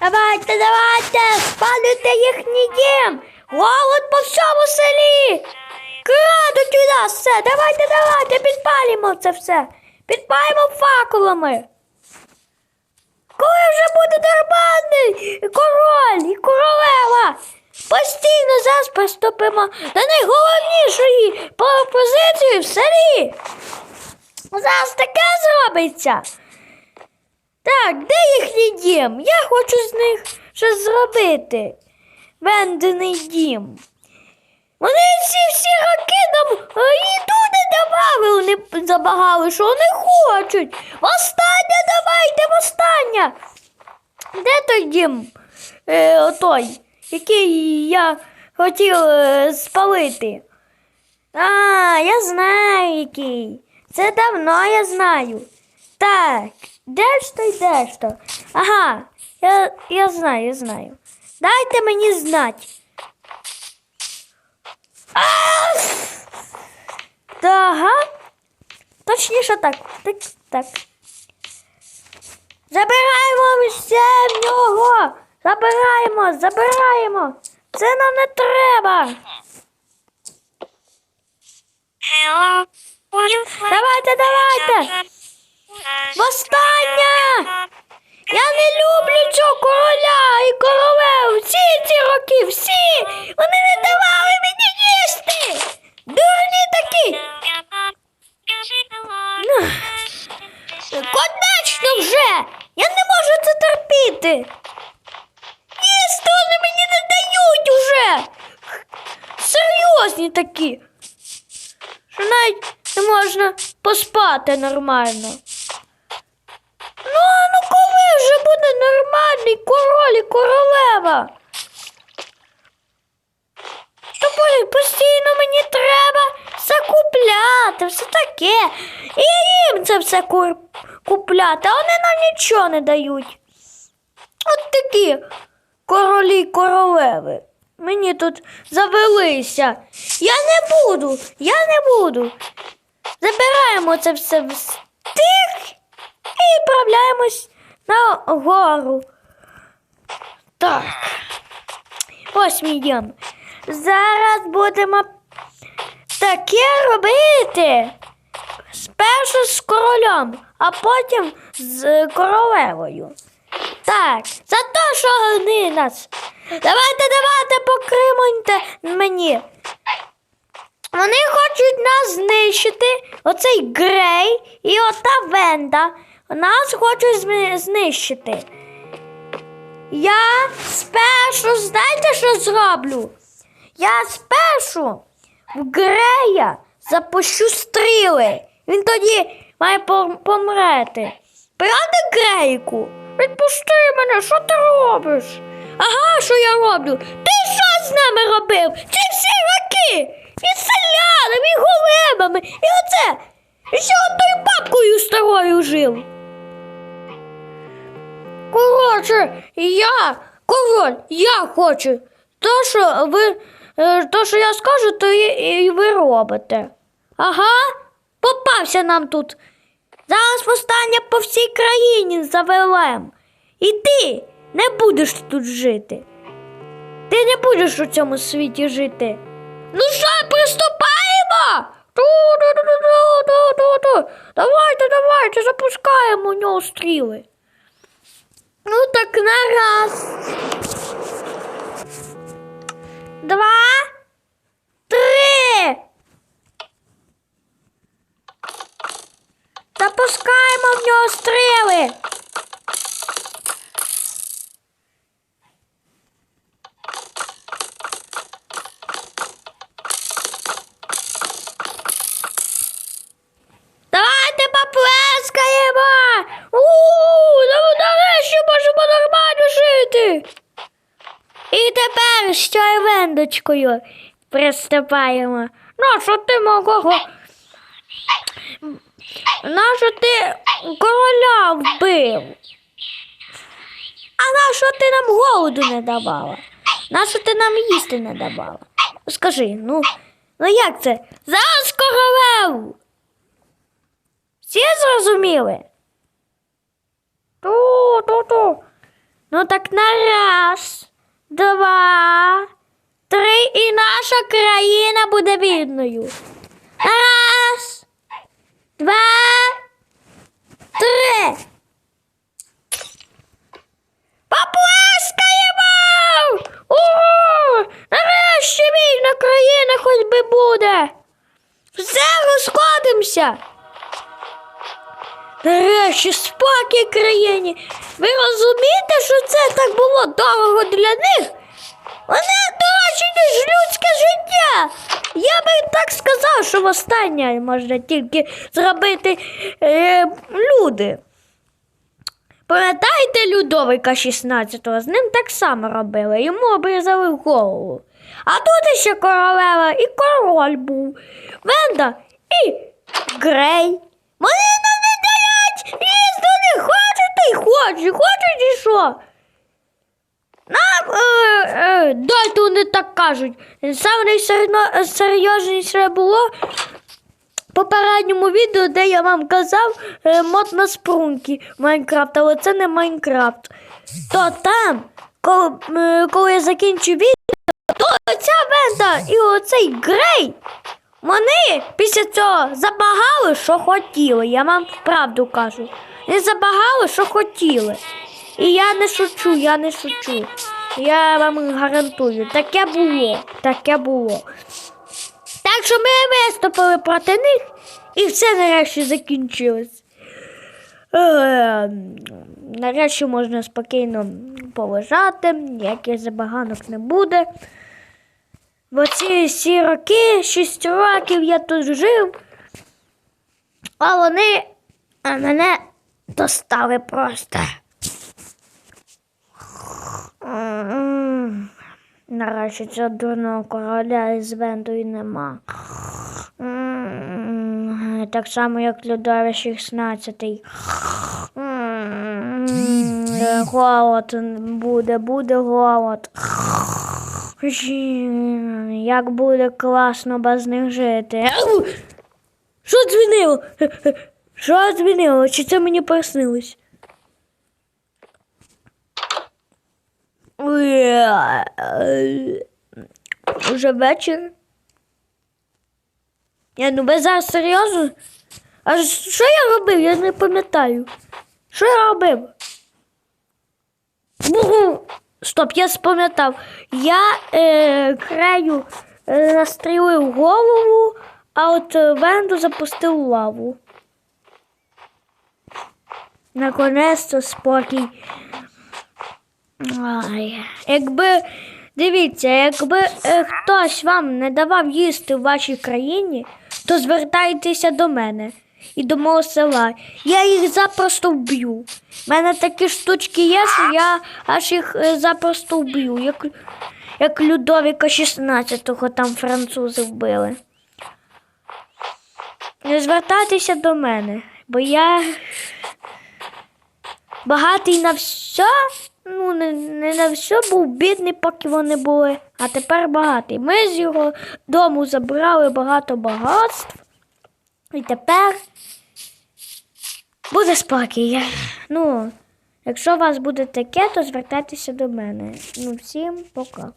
Давайте, давайте, спалюйте їхній дім. Голод по всьому селі. Крадуть у нас все. Давайте, давайте, підпалимо це все. Підпалимо факелами. Коли вже буде нормальний король і королева? Постійно зараз приступимо до найголовнішої пропозиції в селі. Зараз таке зробиться. Так, де їхній дім? Я хочу з них щось зробити. Вендений дім. Вони всі всі роки нам е, їду не давали, вони забагали, що вони хочуть. Востаннє давайте, востаннє. Де той дім? Е, той, який я хотів е, спалити. А, я знаю який. Це давно я знаю. Так, де ж то й де ж то? Ага, я, я знаю, я знаю. Дайте мені знати. Та, Ага. Точніше так. Так, так. Забираємо все в нього. Забираємо, забираємо. Це нам не треба. Hello. Давайте, давайте. Востаннє! Я не люблю цього короля і королеву. Всі ці роки, всі! Вони не давали мені їсти! Дурні такі! Конечно вже! Я не можу це терпіти! Їсти вони мені не дають уже! Серйозні такі! Що навіть не можна поспати нормально. Ну, а ну коли вже буде нормальний король і королева? Тобто постійно мені треба закупляти, все таке. І їм це все купляти, а вони нам нічого не дають. От такі королі королеви. Мені тут завелися. Я не буду, я не буду. Забираємо це все в стих і відправляємось на гору. Так. Ось мій дім. Зараз будемо таке робити. Спершу з королем, а потім з королевою. Так, за те, що вони нас. Давайте, давайте покримуйте мені. Вони хочуть нас знищити. Оцей Грей і ота Венда. Нас хочуть знищити. Я спершу, знаєте, що зроблю? Я спершу в Грея запущу стріли. Він тоді має пом- помрeti. Правда, Грейку? Відпусти мене, що ти робиш? Ага, що я роблю? Ти що з нами робив? Ці всі роки? І селянами, і голебами, і оце. І ще одною бабкою старою жив. Коротше, я, король, я хочу. То, що ви, е, то, що я скажу, то і, і ви робите. Ага, попався нам тут. Зараз повстання по всій країні завелем. І ти не будеш тут жити. Ти не будеш у цьому світі жити. Ну що, приступаємо? Давайте, давайте, запускаємо у нього стріли. Ну так на раз. Два. Три. Запускаємо в нього стріли. Що приступаємо. Ну, що ти мого? Нащо ти короля вбив? А нащо ти нам голоду не давала? Нащо ти нам їсти не давала? Скажи, ну, ну як це? Зараз королеву! Всі зрозуміли? Ту-ту-ту. Ну так на раз, два, три, і наша країна буде вільною. Раз, два, три. Поплескаємо! Ого! Нарешті вільна країна хоч би буде. Все розходимося. Нарешті спокій країні. Ви розумієте, що це так було дорого для них? Вони дорожчі, ніж людське життя. Я би так сказав, що востаннє можна тільки зробити е, люди. Пам'ятаєте Людовика 16-го? З ним так само робили, йому обрізали голову. А тут ще королева і король був. Венда і Грей. Вони нам не дають їсти, не хочуть, й хочуть, хочуть і що? Нам е, е, дайте вони так кажуть. Саме найсерйозніше було в попередньому відео, де я вам казав е, мод на спрунки Майнкрафт, але це не Майнкрафт. То там, коли, коли я закінчу відео, то ця вента і оцей грей. Вони після цього забагали, що хотіли. Я вам правду кажу. Не забагали, що хотіли. І я не шучу, я не шучу. Я вам гарантую, таке було, таке було. Так що ми виступили проти них, і все нарешті закінчилось. Е, Нарешті можна спокійно полежати, ніяких забаганок не буде. Бо ці всі роки, 6 років я тут жив, а вони мене достали просто. М, Нарешті цього дурного короля із Вендою нема. Так само, як Людові 16. М, Голод буде, буде голод. Як буде класно без них жити. Що дзвінило? Що дзвінило? Чи це мені приснилось? Уже вечір. Я ну ви зараз серйозно? А що я робив? Я не пам'ятаю. Що я робив? Бу! Стоп, я спам'ятав. Я е, краю е, настрілив голову, а от е, Венду запустив лаву. Наконець-то спокій. Ай, якби, дивіться, якби е, хтось вам не давав їсти в вашій країні, то звертайтеся до мене і до мого села. Я їх запросто вб'ю. У мене такі штучки є, що я аж їх е, запросто вб'ю, як, як Людовіка 16-го там французи вбили. Не звертайтеся до мене, бо я багатий на все, ну не, не на все, був бідний, поки вони були, а тепер багатий. Ми з його дому забрали багато багатств. І тепер буде спокій. Ну, якщо у вас буде таке, то звертайтеся до мене. Ну, всім пока.